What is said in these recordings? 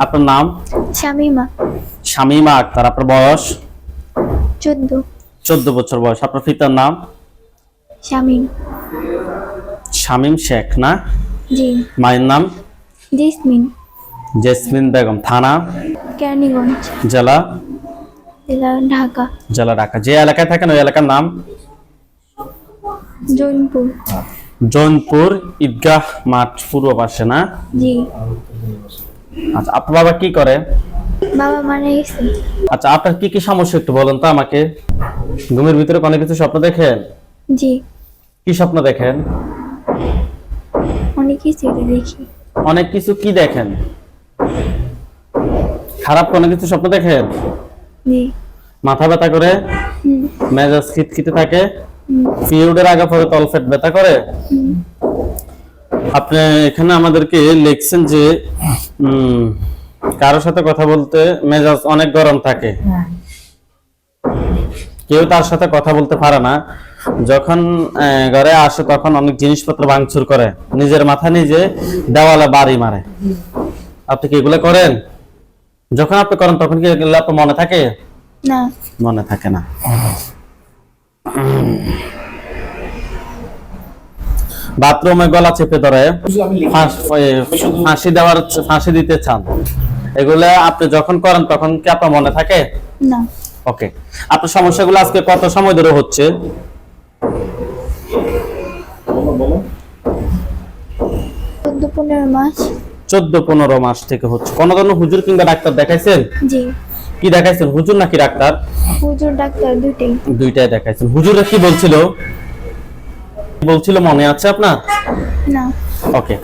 আপনার নাম? শামিমা। শামিমা আক্তার আপনার বয়স? চোদ্দ। চোদ্দ বছর বয়স। আপনার পিতার নাম? শামিম। শামিম শেখ না? জি। মায়ের নাম? জেসমিন। জেসমিন বেগম থানা? কেরানীগঞ্জ। জেলা? জেলা ঢাকা। জেলা ঢাকা। যে এলাকায় থাকেন ওই এলাকার নাম? জৈনপুর। জৌনপুর ঈদগাহ মাঠ পূর্ব পাশে না? জি। আচ্ছা আপনার বাবা কি করে? বাবা মারা গেছে। আচ্ছা আপনার কি কি সমস্যা একটু বলেন তো আমাকে। ঘুমের ভিতরে কোনো কিছু স্বপ্ন দেখেন? জি। কি স্বপ্ন দেখেন? অনেক কিছু দেখি। অনেক কিছু কি দেখেন? খারাপ কোনো কিছু স্বপ্ন দেখেন? জি। মাথা ব্যথা করে? মেজাজ খিটখিটে থাকে? পিরিয়ডের আগে পরে তলফেট ব্যথা করে? আপনি এখানে আমাদেরকে লিখছেন যে কারোর সাথে কথা বলতে মেজাজ অনেক গরম থাকে। কেউ তার সাথে কথা বলতে পারে না। যখন ঘরে আসে তখন অনেক জিনিসপত্র ভাঙচুর করে। নিজের মাথা নিজে দেওয়ালে বাড়ি মারে। আপনি কি এগুলো করেন? যখন আপনি করেন তখন কি এগুলো আপনার মনে থাকে? না। মনে থাকে না। বাথরুমে গলা চেপে ধরে ফাঁসি দেওয়ার ফাঁসি দিতে চান। এগুলো আপনি যখন করেন তখন কি আপনার মনে থাকে? না। ওকে। আপনার সমস্যাগুলো আজকে কত সময় ধরে হচ্ছে? চোদ্দ পনেরো মাস। থেকে হচ্ছে। কোন ধরনের হুজুর কিংবা ডাক্তার দেখাইছেন? জি। কি দেখাইছেন? হুজুর নাকি ডাক্তার? হুজুর ডাক্তার দুটেই দুইটাই দেখাইছেন। হুজুরে কি বলছিল? বলছিল মনে আছে আপনার? না। ওকে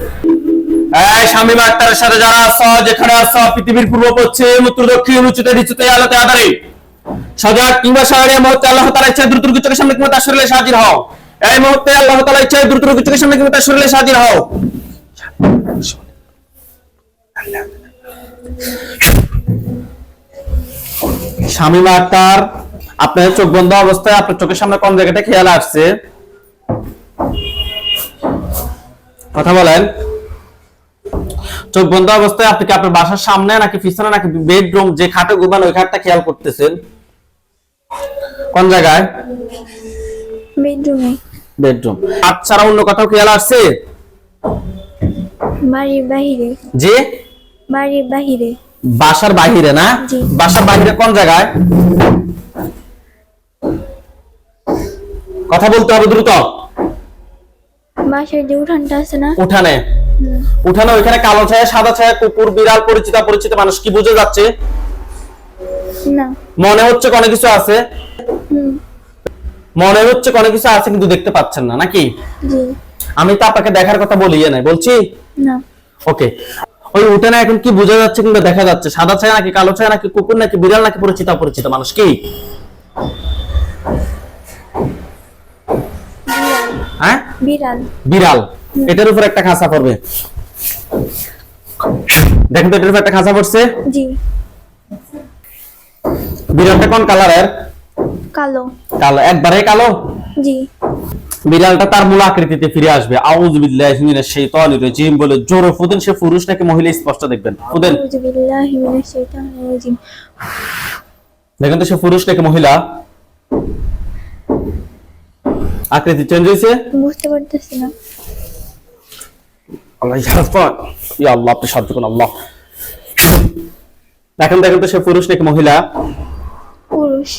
এই শামীম আক্তারের সাথে যারা আছো যেখানে আছো পৃথিবীর পূর্ব পশ্চিম উত্তর দক্ষিণ উচ্চতে নিচুতে আলোতে আধারে সজাগ কিংবা এই মুহূর্তে আল্লাহ তাআলা ইচ্ছা দ্রুত চোখের সামনে কিংবা তার শরীরে হাজির হও এই মুহূর্তে আল্লাহ তাআলা ইচ্ছা দ্রুত চোখের সামনে কিংবা তার শরীরে হাজির হও শামীম আক্তার আপনার চোখ বন্ধ অবস্থায় আপনার চোখের সামনে কোন জায়গাটা খেয়াল আসছে? কথা বলেন। চোখ বন্ধ অবস্থায় আপনি কি আপনার বাসার সামনে নাকি পিছনে নাকি বেডরুম যে খাটে ঘুমান ওই খাটটা খেয়াল করতেছেন? কোন জায়গায়? বেডরুমে বেডরুম অন্য কোথাও খেয়াল আসছে বাড়ির বাহিরে। যে বাড়ির বাহিরে। বাসার বাহিরে না? বাসার বাহিরে কোন জায়গায়? কথা বলতে হবে দ্রুত। বাসার যে উঠানটা আছে না? উঠানে। উঠানে ওইখানে কালো ছায়া সাদা ছায়া কুকুর বিড়াল পরিচিত পরিচিত মানুষ কি বুঝে যাচ্ছে? না। মনে হচ্ছে কোনো কিছু আছে? মনে হচ্ছে কোনো কিছু আছে কিন্তু দেখতে পাচ্ছেন না নাকি? আমি তো আপনাকে দেখার কথা বলিয়ে নাই বলছি? না। ওকে। ওই উঠানে এখন কি বোঝা যাচ্ছে কিংবা দেখা যাচ্ছে? সাদা ছায়া নাকি কালো ছায়া নাকি কুকুর নাকি বিড়াল নাকি পরিচিত অপরিচিত মানুষ কি? হ্যাঁ? বিড়াল। বিড়াল। এটার উপর একটা খাঁচা পড়বে। দেখেন তো এটার উপর একটা খাঁচা পড়ছে? জি। বিড়ালটা কোন কালারের? কালো। কালো। একবারে কালো? জি। বিড়ালটা তার মূল আকৃতিতে ফিরে আসবে। আউযু বিল্লাহি মিনাশ শাইতানির রাজিম বলে জোরে ফুদেন। সে পুরুষ নাকি মহিলা স্পষ্ট দেখবেন। ফুদেন। আউযু বিল্লাহি মিনাশ শাইতানির রাজিম। দেখেন তো সে পুরুষ নাকি মহিলা? আকৃতি চেঞ্জ হয়েছে? বুঝতে পারতেছি না আল্লাহ ইয়া আল্লাহ আপনি সাহায্য করুন আল্লাহ। দেখেন দেখেন তো সে পুরুষ নাকি মহিলা? পুরুষ।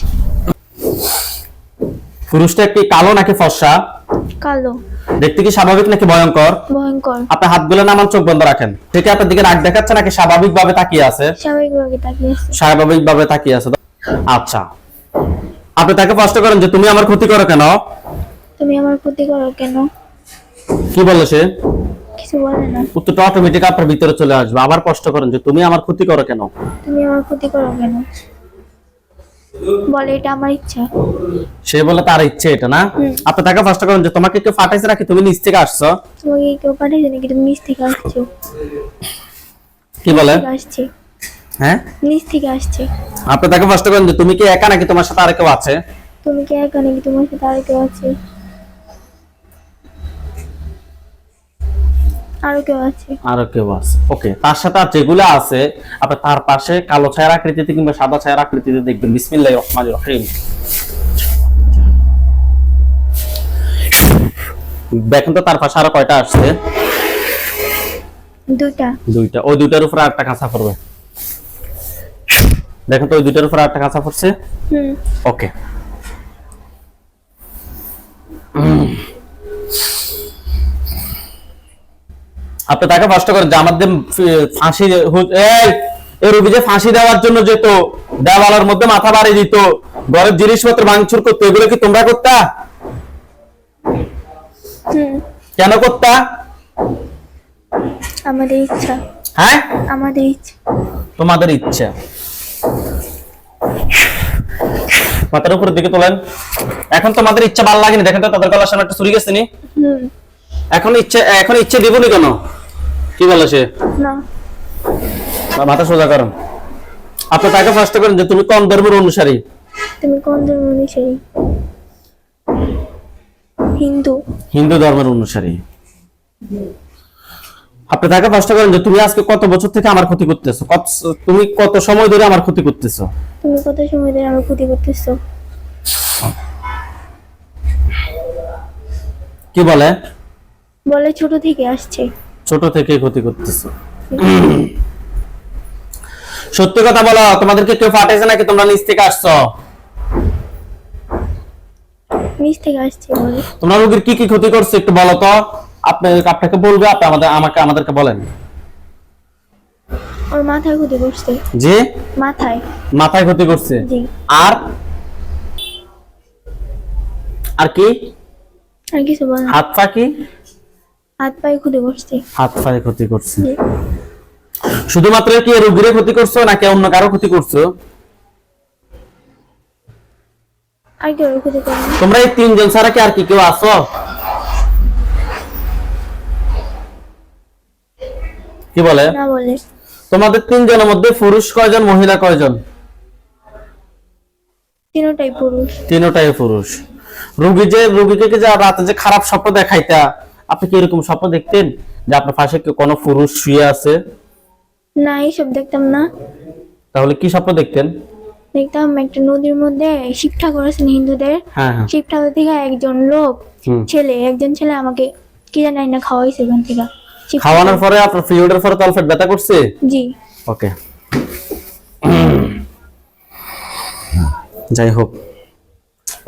পুরুষটা কালো নাকি ফর্সা? কালো। দেখতে কি স্বাভাবিক নাকি ভয়ঙ্কর? ভয়ঙ্কর। আপনার হাতগুলো নামান চোখ বন্ধ রাখেন। ঠিক আপনার দিকে রাগ দেখাচ্ছে নাকি স্বাভাবিক ভাবে তাকিয়ে আছে? স্বাভাবিকভাবে তাকিয়ে আছে। স্বাভাবিক ভাবে তাকিয়ে আছে। আচ্ছা। আপনি তাকে প্রশ্ন করেন যে তুমি আমার ক্ষতি করো কেন? তুমি আমার ক্ষতি করো কেন? কি বলল সে? কিছু বলে না। উত্তরটা অটোমেটিক আপনার ভিতরে চলে আসবে। আবার প্রশ্ন করেন যে তুমি আমার ক্ষতি করো কেন? তুমি আমার ক্ষতি করো কেন? বলে এটা আমার ইচ্ছা। সে বলে তার ইচ্ছে এটা না? আপনি তাকে প্রশ্ন করেন যে তোমাকে কেউ ফাটাইছে নাকি তুমি নিচ থেকে আসছো? তোমাকে কেউ পাঠিয়েছে নাকি? তুমি নিচ থেকে আসছো। কি বলে? আসছে। হ্যাঁ? নিচ থেকে আসছে। আপনি তাকে প্রশ্ন করেন যে তুমি কি একা নাকি তোমার সাথে আর কেউ আছে? তুমি কি একা নাকি তোমার সাথে আর কেউ আছে? আরও কেউ আছে। আরও কেউ আছে। ওকে তার সাথে আর যেগুলো আছে আপনি তার পাশে কালো ছায়ার আকৃতিতে কিংবা সাদা ছায়ার আকৃতিতে দেখবেন। বিসমিল্লাহির রহমানির রহিম। দেখেন তো তার পাশে আরও কয়টা আসছে? দুইটা। দুইটা। ওই দুইটার উপর আরেকটা কাঁচা পড়বে। দেখেন তো ওই দুইটার উপর আরেকটা কাঁচা পড়ছে? হুম। ওকে আপনি তাকে কষ্ট করেন যে আমাদের ফাঁসি এই এই রুগী যে ফাঁসি দেওয়ার জন্য যেত দেওয়ালের মধ্যে মাথা বাড়ি দিত ঘরের জিনিসপত্র ভাঙচুর করতো এগুলো কি তোমরা করতা? কেন করতা? আমাদের ইচ্ছা। হ্যাঁ? আমাদের ইচ্ছা। তোমাদের ইচ্ছা। মাথার উপরের দিকে তোলেন। এখন তোমাদের ইচ্ছা ভালো লাগেনি দেখেন তো তাদের গলার সামনে একটা চুরি গেছে নি। এখন ইচ্ছে এখন ইচ্ছে দিবনি কেন? কি বলে সে? না। মাথা সোজা করুন আপনি তাকে ফার্স্ট করেন যে তুমি কোন ধর্মের অনুসারী? তুমি কোন ধর্ম অনুসারী? হিন্দু। হিন্দু ধর্মের অনুসারী। আপনি তাকে ফার্স্ট করেন যে তুমি আজকে কত বছর থেকে আমার ক্ষতি করতেছো? কত তুমি কত সময় ধরে আমার ক্ষতি করতেছো? তুমি কত সময় ধরে আমার ক্ষতি করতেছো? কি বলে? বলে ছোট থেকে আসছে। ছোট থেকে ক্ষতি করতেছো। সত্যি কথা বলো তোমাদেরকে কেউ পাঠাইছে নাকি? তোমরা নিচ থেকে আসছো? নিচ থেকে আসছে তোমরা রোগীর কি কি ক্ষতি করছে একটু বলো তো। আপনি আপনাকে বলবে আপনি আমাদের আমাকে আমাদেরকে বলেন। ওর মাথায় ক্ষতি করছে। যে মাথায়। মাথায় ক্ষতি করছে? জি। আর? আর কি? আর কিছু বল না। হাত পা কি? হাত পায়ে ক্ষতি করছে। হাত পায়ে ক্ষতি করছে। শুধুমাত্র কি রোগীরে ক্ষতি করছ নাকি অন্য কারও ক্ষতি করছ? আর কেউ ক্ষতি করে তোমরা এই তিনজন ছাড়া কি আর কি কেউ আছো? কি বলে? না বলে। তোমাদের তিনজনের মধ্যে পুরুষ কয়জন মহিলা কয়জন? তিনটাই পুরুষ। তিনটাই পুরুষ। রুগী যে রুগীকে যে রাতে যে খারাপ স্বপ্ন দেখাইতা আপনি কি এরকম স্বপ্ন দেখতেন যে আপনার পাশে কোনো পুরুষ শুয়ে আছে? না এইসব দেখতাম না। তাহলে কি স্বপ্ন দেখতেন? দেখতাম একটা নদীর মধ্যে শিব ঠাকুর আছেন হিন্দুদের। হ্যাঁ হ্যাঁ। শিব ঠাকুর থেকে একজন লোক ছেলে একজন ছেলে আমাকে কি জানি না খাওয়াইছে এখান থেকে। খাওয়ানোর পরে আপনার পিরিয়ডের পরে তো তলফেট ব্যথা করছে? জি। ওকে যাই হোক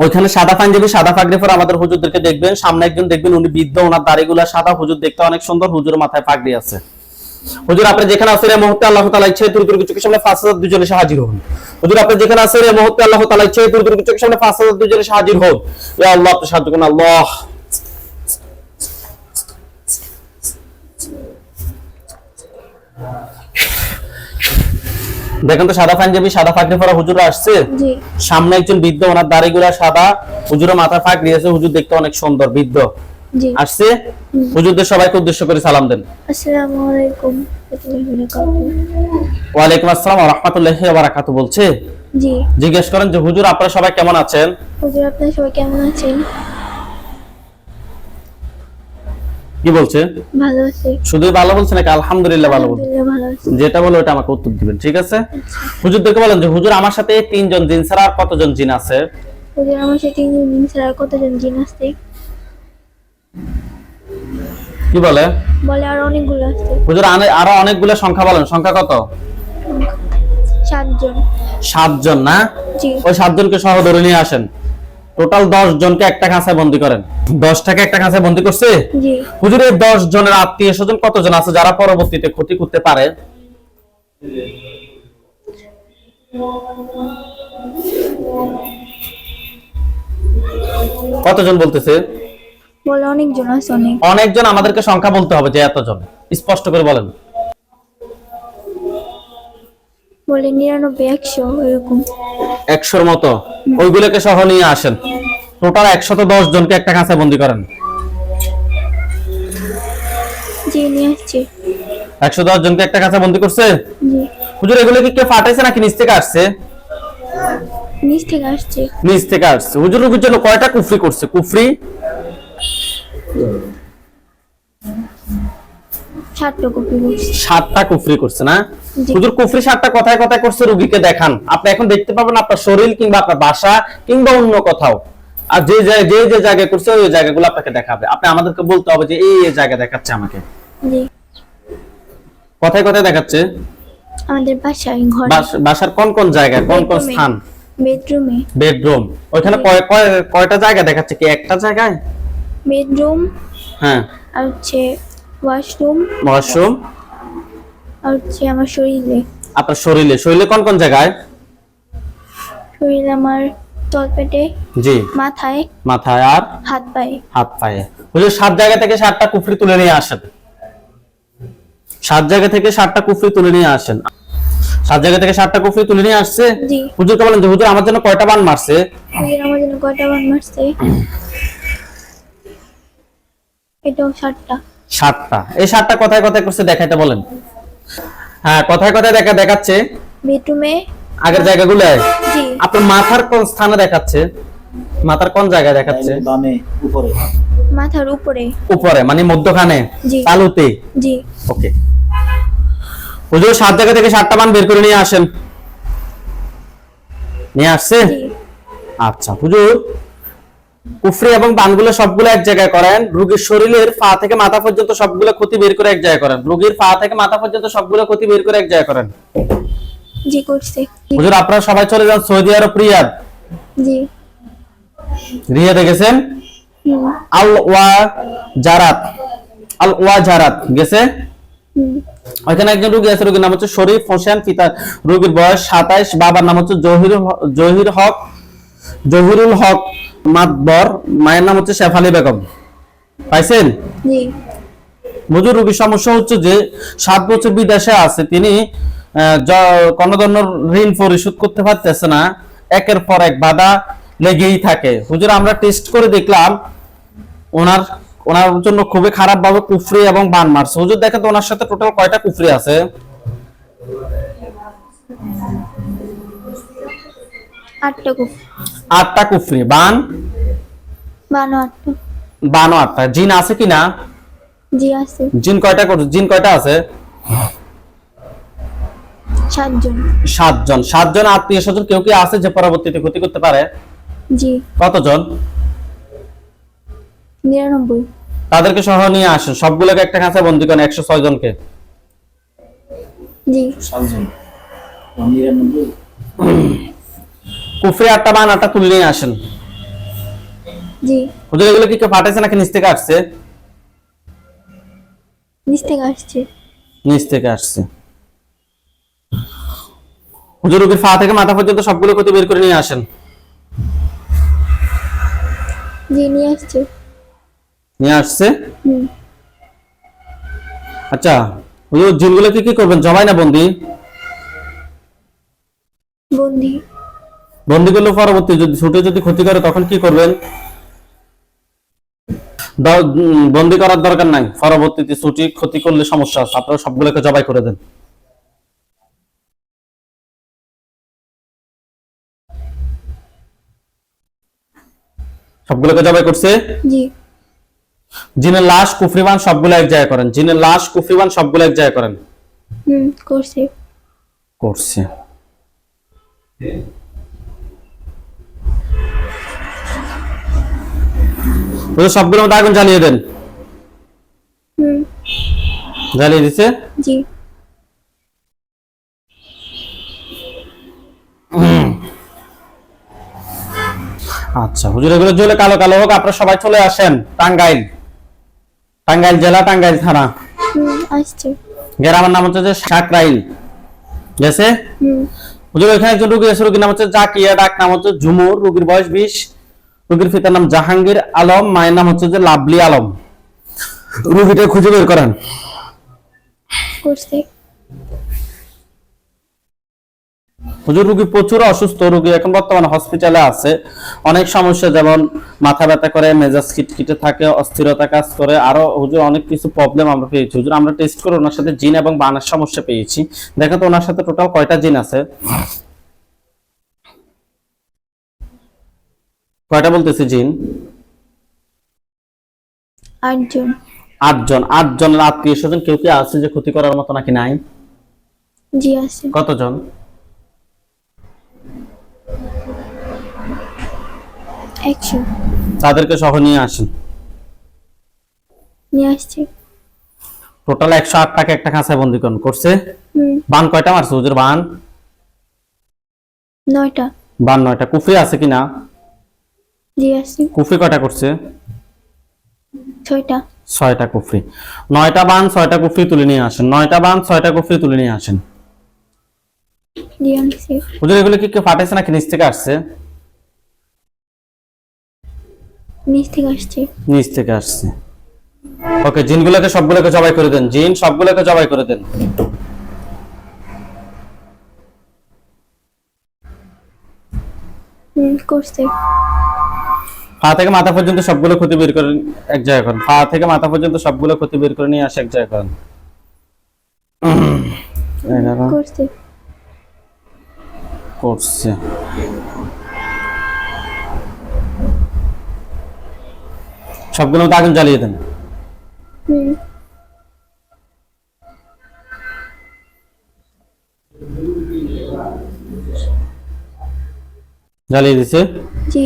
ওইখানে সাদা পাঞ্জাবি, সাদা পাগড়ি পরে আমাদের হুজুরদেরকে দেখবেন, সামনে একজন দেখবেন, উনি বৃদ্ধ, ওনার দাড়িগুলা সাদা। হুজুর দেখতে অনেক সুন্দর হুজুর মাথায় পাগড়ি আছে। হুজুর, আপনি যেখানে আছেন এই মুহূর্তে আল্লাহ তাআলা ইচ্ছে দূর দূর চোখের সামনে পাঁচ হাজার দুজনে এসে হাজির হন। হুজুর, আপনি যেখানে আছেন এই মুহূর্তে আল্লাহ তাআলা ইচ্ছে দূর দূর চোখের সামনে পাঁচ হাজার দুজনে এসে হাজির হন। ইয়া আল্লাহ, আপনি সাহায্য করুন, আল্লাহ। দেখেন তো সাদা পাঞ্জাবি সাদা পাগড়ি পরা হুজুর আসছে। জি। সামনে একজন বৃদ্ধ ওনার দাড়িগুলা সাদা। হুজুরের মাথা ফাঁক দিয়েছে হুজুর দেখতে অনেক সুন্দর বৃদ্ধ। জি। আসছে? হুজুরদের সবাইকে উদ্দেশ্য করে সালাম দেন। আসসালামু আলাইকুম। ওয়া। ওয়ালাইকুম আসসালাম ওয়া রাহমাতুল্লাহি ওয়া বারাকাতুহু বলছে। জি। জিজ্ঞেস করেন যে হুজুর আপনারা সবাই কেমন আছেন? হুজুর আপনারা সবাই কেমন আছেন? কি বলছে? আছি। শুধুই ভালো বলছে নাকি? আলহামদুলিল্লাহ ভালো বলছে। আছি। যেটা বলে ওটা আমাকে উত্তর দিবেন ঠিক আছে? হুজুরদেরকে বলেন যে হুজুর আমার সাথে তিনজন জিন ছাড়া আর কতজন জিন আছে? হুজুর আমার সাথে তিনজন দিন ছাড়া আর কতজন জিন আসছে কি বলে? বলে আর অনেকগুলো আসছে হুজুর আরও অনেকগুলো সংখ্যা বলেন। সংখ্যা কত? সাতজন। সাতজন না? জি। ওই সাতজনকে সহ ধরে নিয়ে আসেন। টোটাল দশ জনকে একটা কাঁচায় বন্দি করেন। দশটাকে একটা কাঁচায় বন্দি করছে? হুজুর এই দশ জনের আত্মীয় স্বজন কতজন আছে যারা পরবর্তীতে ক্ষতি করতে পারে? কতজন বলতেছে? বলে অনেকজন আছে অনেকজন আমাদেরকে সংখ্যা বলতে হবে যে এতজন। স্পষ্ট করে বলেন। বলে নিরানব্বই একশো এরকম একশোর মতো। ওইগুলোকে সহ নিয়ে আসেন। টোটাল একশত দশ জনকে একটা কাঁচায় বন্দি করেন। জি নিয়ে আসছি। একশো দশ জনকে একটা কাঁচায় বন্দি করছে? হুজুর এগুলো কি কেউ ফাটাইছে নাকি নিচ থেকে আসছে? নিচ থেকে আসছে। নিচ থেকে আসছে। হুজুর জন্য কয়টা কুফরি করছে? কুফরি? সাতটা কুফরি করছে। না? হুজুর কুফরি সাতটা কথায় কথায় করছে রুগীকে দেখান। আপনি এখন দেখতে পাবেন আপনার শরীর কিংবা আপনার বাসা কিংবা অন্য কোথাও। আর যে যে- যে যে জায়গায় করছে ওই জায়গাগুলো আপনাকে দেখাবে। আপনি আমাদেরকে বলতে হবে যে এই এই জায়গা দেখাচ্ছে আমাকে। কথায় কথায় দেখাচ্ছে? আমাদের বাসায় ঘরে। বাসার কোন কোন জায়গায় কোন কোন স্থান? বেডরুমে বেডরুম ওইখানে কয় কয় কয়টা জায়গা দেখাচ্ছে কি? একটা জায়গায়? বেডরুম হ্যাঁ। আর হচ্ছে ওয়াশরুম। ওয়াশরুম। আর হচ্ছে আমার শরীরে। আপনার শরীরে শরীরে কোন কোন জায়গায়? শরীরে আমার তলপেটে জি। মাথায় মাথায় আর? হাত পায়ে। হাত পায়ে। বুঝলি সাত জায়গা থেকে সাতটা কুফরি তুলে নিয়ে আসেন। সাত জায়গা থেকে সাতটা কুফরি তুলে নিয়ে আসেন। সাত জায়গা থেকে সাতটা কুফরি তুলে নিয়ে আসছে? জি। হুজুরকে বলেন যে হুজুর আমার জন্য কয়টা বান মারছে? হুজুর আমার জন্য কয়টা বান মারছে? এটাও সাতটা। সাতটা। এই সাতটা কথায় কথায় করছে দেখাইতে বলেন। হ্যাঁ কথায় কথায় দেখা দেখাচ্ছে। বেডরুমে আগের জায়গাগুলো? জি। আপনার মাথার কোন স্থানে দেখাচ্ছে? মাথার কোন জায়গায় দেখাচ্ছে? বামে উপরে। মাথার উপরে। উপরে মানে মধ্যখানে? জি। তালুতে জি। ওকে। হুজুর সাত জায়গা থেকে সাতটা বান বের করে নিয়ে আসেন। নিয়ে আসছে? জি। আচ্ছা হুজুর। কুফরি এবং বানগুলো সবগুলো এক জায়গায় করেন। রোগীর শরীরের পা থেকে মাথা পর্যন্ত সবগুলো ক্ষতি বের করে এক জায়গায় করেন। রোগীর পা থেকে মাথা পর্যন্ত সবগুলো ক্ষতি বের করে এক জায়গায় করেন। জি করছে। হুজুর আপনারা সবাই চলে যান সৌদি আরব রিয়াদ। জি। রিয়াদে গেছেন? আল ওয়া জারাত আল ওয়া জারাত গেছে? হুম। ওইখানে একজন রোগী আছে রোগীর নাম হচ্ছে শরীফ হোসেন পিতা রোগীর বয়স সাতাইশ বাবার নাম হচ্ছে জহির জহির হক জহিরুল হক। মাতবর মায়ের নাম হচ্ছে শেফালি বেগম। পাইছেন? জি। মজুর রোগীর সমস্যা হচ্ছে যে সাত বছর বিদেশে আছে তিনি আহ, কোনো ধরনের ঋণ পরিশোধ করতে পারতেছে না। একের পর এক বাধা লেগেই থাকে। হুজুর আমরা টেস্ট করে দেখলাম ওনার ওনার জন্য খুবই খারাপ ভাবে কুফরি এবং বান মারছে। হুজুর দেখেন তো ওনার সাথে টোটাল কয়টা কুফরি আছে? আটটা কুপ আটটা কুফরি। বান? বানো আটটা। বানো আটটা। জিন আছে কি না? জি আছে। জিন কয়টা করে- জিন কয়টা আছে? সাতজন। সাতজন। সাতজন আত্মীয় স্বজন কেউ কি আছে যে পরবর্তীতে ক্ষতি করতে পারে? জি। কতজন? নিরানব্বই। তাদেরকে সহ নিয়ে আসেন। সবগুলোকে একটা কাছে বন্দি করেন। একশো ছয় জনকে। জি। সাতজন। নিরানব্বই। কুফরি আটটা বান আটটা তুলে নিয়ে আসেন। জি। হুজুর এগুলো কি কেউ পাঠাইছে নাকি নিচ থেকে আসছে? নিচ থেকে আসছে। নিচ থেকে আসছে। হুজুর রোগীর পা থেকে মাথা পর্যন্ত সবগুলো ক্ষতি বের করে নিয়ে আসেন। জি নিয়ে আসছে। নিয়ে আসছে? আচ্ছা হুজুর জিনগুলো কি কি করবেন? জবাই না বন্দি? বন্দি। বন্দি করলে পরবর্তী যদি ছুটে যদি ক্ষতি করে তখন কি করবেন? বন্দি করার দরকার নাই। পরবর্তীতে ছুটি ক্ষতি করলে সমস্যা আছে। আপনারা সবগুলোকে জবাই করে দেন। সবগুলোকে জবাই করছে? জি। জিনের লাশ কুফরিবান সবগুলো এক জায়গায় করেন। জিনের লাশ কুফরিবান সবগুলো এক জায়গায় করেন। হুম করছে। করছে। ওদের সবগুলোর মধ্যে আগুন জ্বালিয়ে দেন। জ্বালিয়ে দিছে জি। আচ্ছা হুজুর এগুলো জ্বলে কালো কালো হোক আপনারা সবাই চলে আসেন টাঙ্গাইল। টাঙ্গাইল জেলা টাঙ্গাইল থানা। গ্রামের নাম হচ্ছে যে সাকরাইল। গেছে? হুজুর এখানে একজন রুগী আছে রুগীর নাম হচ্ছে জাকিয়া ডাক নাম হচ্ছে ঝুমুর রুগীর বয়স বিশ। রুগীর পিতার নাম জাহাঙ্গীর আলম মায়ের নাম হচ্ছে যে লাভলি আলম। রুগীটা খুঁজে বের করেন। হুজুর রুগী প্রচুর অসুস্থ রুগী এখন বর্তমানে হসপিটালে আছে। অনেক সমস্যা যেমন মাথা ব্যথা করে মেজাজ খিটখিটে থাকে অস্থিরতা কাজ করে আরও হুজুর অনেক কিছু প্রবলেম আমরা পেয়েছি। হুজুর আমরা টেস্ট করে ওনার সাথে জিন এবং বানার সমস্যা পেয়েছি। দেখো তো ওনার সাথে টোটাল কয়টা জিন আছে? কয়টা বলতেছি জিন? আটজন। আটজন। আটজনের আত্মীয় স্বজন কেউ কি আছে যে ক্ষতি করার মতো নাকি নাই? জি আছে। কতজন? একশো। তাদেরকে সহ নিয়ে আসেন। নিয়ে আসছি। টোটাল একশো আট টাকা একটা খাঁচায় বন্দিকরণ করছে? বান কয়টা মারছে? হুজুর বান? নয়টা। বান নয়টা। কুফরি আছে কিনা? জি কুফরি কয়টা করছে? ছয়টা। ছয়টা কুফরি নয়টা বান ছয়টা কুফরি তুলে নিয়ে আসেন। নয়টা বান ছয়টা কুফরি তুলে নিয়ে আসেন। জি হুজুর এগুলো কি কেউ ফাটাইছে নাকি? নিচ থেকে আসছে? নিচ থেকে আসছে। নিচ থেকে আসছে। ওকে জিনগুলোকে সবগুলোকে জবাই করে দেন। জিন সবগুলোকে জবাই করে দেন। করছে। পা থেকে মাথা পর্যন্ত সবগুলো ক্ষতি বের করে এক জায়গায় করেন। পা থেকে মাথা পর্যন্ত সবগুলো ক্ষতি বের করে নিয়ে আসে এক জায়গায় করেন। করছে। সবগুলো মতো আগুন জ্বালিয়ে দেন। জ্বালিয়ে দিছে? জি।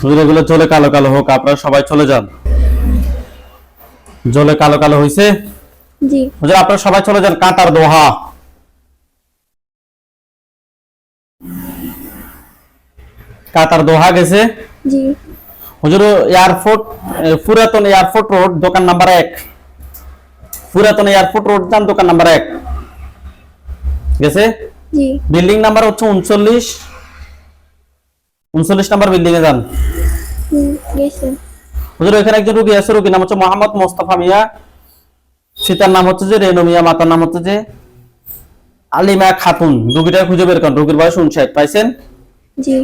হুজুর এগুলো চলে কালো কালো হোক আপনারা সবাই চলে যান। জলে কালো কালো হইছে? জি। হুজুর আপনারা সবাই চলে যান কাতার দোহা। কাতার দোহা গেছে? জি। হুজুর এয়ারপোর্ট পুরাতন এয়ারপোর্ট রোড দোকান নাম্বার এক। পুরাতন এয়ারপোর্ট রোড যান দোকান নাম্বার এক। গেছে? বিল্ডিং নাম্বার হচ্ছে উনচল্লিশ। উনচল্লিশ নাম্বার বিল্ডিং এ যান। হুজুর এখানে একজন রুগী আছে রুগীর নাম হচ্ছে মোহাম্মদ মোস্তফা মিয়া। সীতার নাম হচ্ছে যে রেনু মিয়া মাতার নাম হচ্ছে যে আলিমা খাতুন। রুগীটা খুঁজে বের করেন। রুগীর বয়স উনষাট পাইছেন? জি।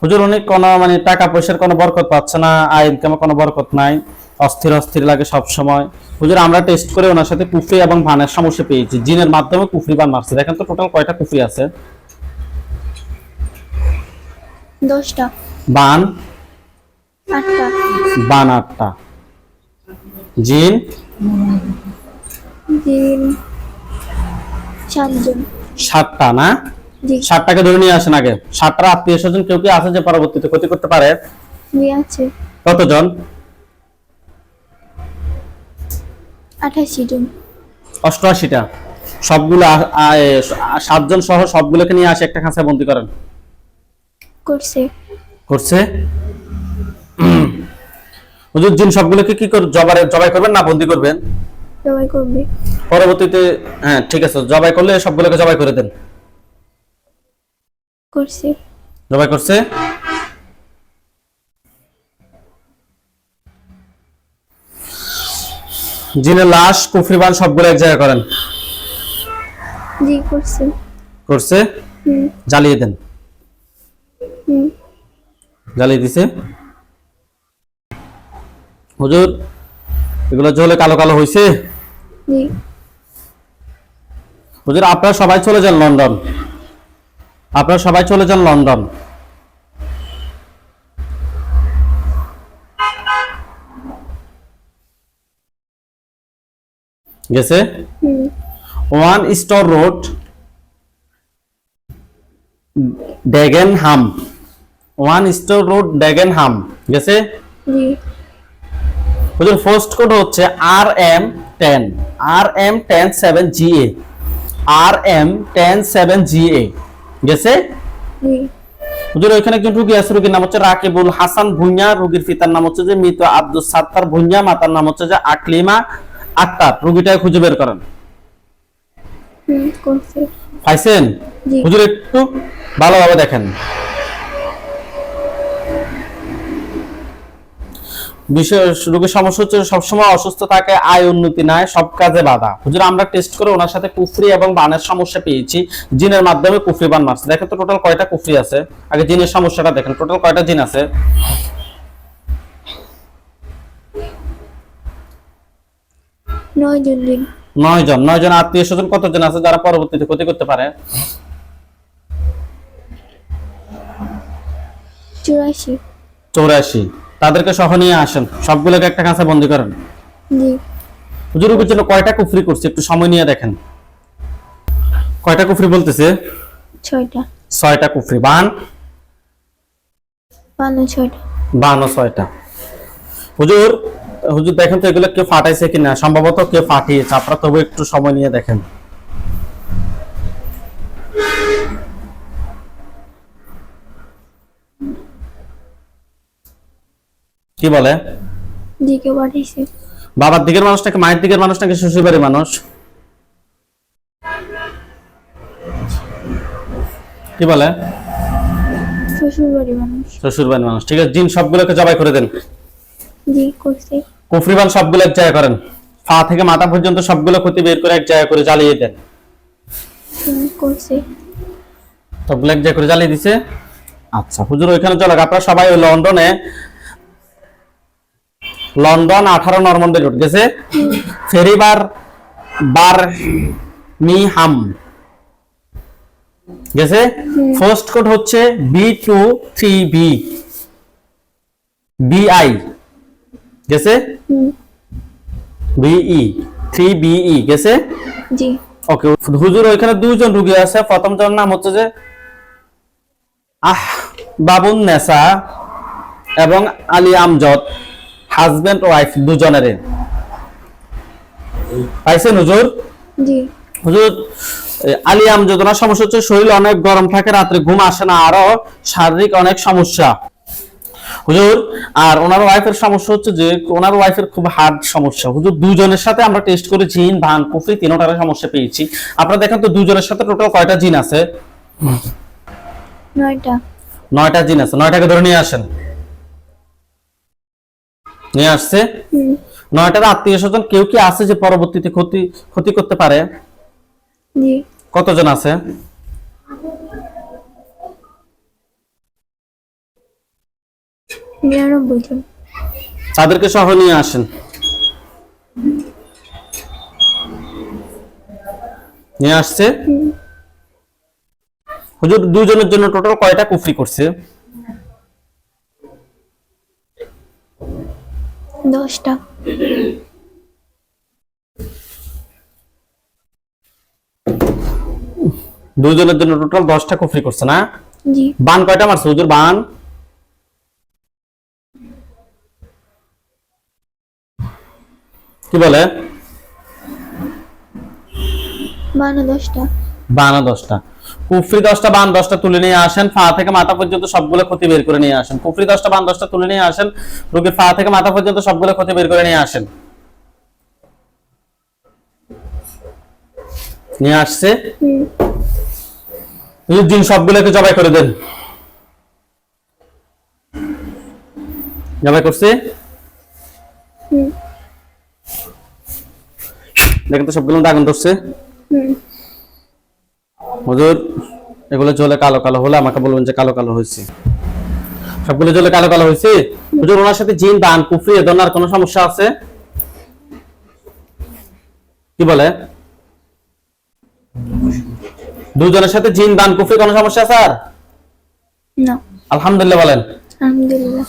হুজুর উনি কোনো মানে টাকা পয়সার কোনো বরকত পাচ্ছে না আয় ইনকামে কোনো বরকত নাই। অস্থির অস্থির লাগে সব সময় হুজুর আমরা টেস্ট করে ওনার সাথে কুফরি এবং ভানের সমস্যা পেয়েছি। জিনের মাধ্যমে কুফরি বান মারছে দেখেন তো টোটাল কয়টা কুফরি আছে? দশটা। বান? আটটা। বান আটটা। জিন? তিন সাতজন। সাতটা না? ষাটটাকে ধরে নিয়ে আসেন আগে। ষাটটা আত্মীয় স্বজন কেউ কি আছে যে পরবর্তীতে ক্ষতি করতে পারে? আছে। কতজন? আঠাশি জন। অষ্টআশিটা। সবগুলো সাতজন সহ সবগুলোকে নিয়ে আসে একটা খাঁচায় বন্দি করেন। করছে। করছে? হুজুর জিন সবগুলোকে কি করে জবাই জবাই করবেন না বন্দি করবেন? সবাই করবে। পরবর্তীতে হ্যাঁ ঠিক আছে জবাই করলে সবগুলোকে জবাই করে দেন। করছে। জবাই করছে? জিনের লাশ কুফরিবান সবগুলো এক জায়গায় করেন? জি করছে। করছে? জ্বালিয়ে দেন। জ্বালিয়ে দিছে। হুজুর এগুলো জলে কালো কালো হয়েছে জি। হুজুর আপনারা সবাই চলে যান লন্ডন। আপনারা সবাই চলে যান লন্ডন। গেছে? One store road Dagenham. One store road Dagenham. গেছে? জি। হুজুর ফার্স্ট কোড হচ্ছে R M ten R M ten seven G A R M ten seven G A গেছে? হুজুর ওইখানে একজন রুগী আছে রুগীর নাম হচ্ছে রাকিবুল হাসান ভুঁইয়া। রুগীর পিতার নাম হচ্ছে যে মৃত আব্দুল সাত্তার ভুঁইয়া। মাতার নাম হচ্ছে যে আকলিমা। আক্তার রুগীটাকে খুঁজে বের করেন। পাইছেন? হুজুর একটু ভালোভাবে দেখেন। বিষয় রোগীর সমস্যা হচ্ছে সবসময় অসুস্থ থাকে আয় উন্নতি নাই সব কাজে বাধা। হুজুর আমরা টেস্ট করে ওনার সাথে কুফরি এবং বানের সমস্যা পেয়েছি। জিনের মাধ্যমে কুফরি বান মারছে। দেখেন তো টোটাল কয়টা কুফরি আছে? আগে জিনের সমস্যাটা দেখেন। টোটাল কয়টা জিন আছে? নয় জন নয় জন। আত্মীয় স্বজন কতজন আছে যারা পরবর্তীতে ক্ষতি করতে পারে? চুরাশি। চৌরাশি। তাদেরকে সহ নিয়ে আসেন। সবগুলোকে একটা কাছে বন্দি করেন। জি। হুজুরের জন্য কয়টা কুফরি করছে একটু সময় নিয়ে দেখেন। কয়টা কুফরি বলতেছে? ছয়টা। ছয়টা কুফরি। বান? বান্ন ছয়টা। বান্ন ছয়টা। হুজুর হুজুর দেখেন তো এগুলো কেউ ফাটাইছে কিনা? সম্ভবত কেউ ফাটিয়েছে। আপনারা তবু একটু সময় নিয়ে দেখেন। কি বলে? বাবার দিকের মানুষ নাকি মায়ের দিকের মানুষ নাকি শ্বশুর বাড়ির মানুষ? কি বলে? শ্বশুর বাড়ি মানুষ। শ্বশুর বাড়ির মানুষ। ঠিক আছে জিন সবগুলোকে জবাই করে দেন। জি করছে। সবগুলো এক জায়গা করেন। পা থেকে মাথা পর্যন্ত সবগুলো ক্ষতি বের করে এক জায়গা করে জ্বালিয়ে দেন। হুম, সবগুলো এক জায়গা করে জ্বালিয়ে দিছে। আচ্ছা হুজুর ওইখানে চলো আপনারা সবাই ওই লন্ডনে লন্ডন আঠারো নরমন্ডে রোড গেছে? ফেরিবার বার মিহাম গেছে? ফার্স্ট কোড হচ্ছে বি টু থ্রি বি বিআই গেছে? বিই থ্রি বিই গেছে? জি। ওকে হুজুর ওইখানে দুইজন রুগী আছে। প্রথম জনের নাম হচ্ছে যে আহ বাবুন নেসা এবং আলী আমজদ হাজবেন্ড ওয়াইফ দুজনের পাইছেন হুজুর? জি। হুজুর আলী আমজদ ওনার সমস্যা হচ্ছে শরীর অনেক গরম থাকে রাত্রে ঘুম আসে না আরও শারীরিক অনেক সমস্যা। হুজুর আর ওনার ওয়াইফের সমস্যা হচ্ছে যে ওনার ওয়াইফের খুব হার্ড সমস্যা। হুজুর দুজনের সাথে আমরা টেস্ট করে জিন ভান কুফরি তিনোটার সমস্যা পেয়েছি। আপনারা দেখেন তো দুজনের সাথে টোটাল কয়টা জিন আছে? নয়টা। নয়টা জিন আছে। নয়টাকে ধরে নিয়ে আসেন। নিয়ে আসছে? নয়টার আত্মীয় স্বজন কেউ কি আছে যে পরবর্তীতে ক্ষতি ক্ষতি করতে পারে? জি। কতজন আছে? নিরানব্বই জন তাদেরকে সহ নিয়ে আসেন। নিয়ে আসছে। হুজুর দুজনের জন্য টোটাল কয়টা কুফরি করছে? দশটা। দুজনের জন্য টোটাল দশটা কুফরি করছে না? বান কয়টা মারছে হুজুর বান? কি বলে? বান্ন দশটা। কুফরি দশটা বান দশটা তুলে নিয়ে আসেন। পা থেকে মাথা পর্যন্ত সবগুলো ক্ষতি বের করে নিয়ে আসেন। কুফরি দশটা বান দশটা তুলে নিয়ে আসেন। রোগীর পা থেকে মাথা পর্যন্ত সবগুলো ক্ষতি বের করে নিয়ে আসেন। নিয়ে আসছে। দিন সবগুলোকে জবাই করে দেন। জবাই করছে? হুম। দেখেন তো সবগুলো আগুন ধরছে। হুজুর এগুলো জলে কালো কালো হলে আমাকে বলবেন যে কালো কালো হয়েছে। সবগুলো জলে কালো কালো হয়েছে? হুজুর ওনার সাথে জিন দান কুফরি এ ধরনের কোনো সমস্যা আছে? কি বলে? দুজনের সাথে জিন দান কুফরি কোনো সমস্যা স্যার না। আলহামদুলিল্লাহ বলেন। আলহামদুলিল্লাহ।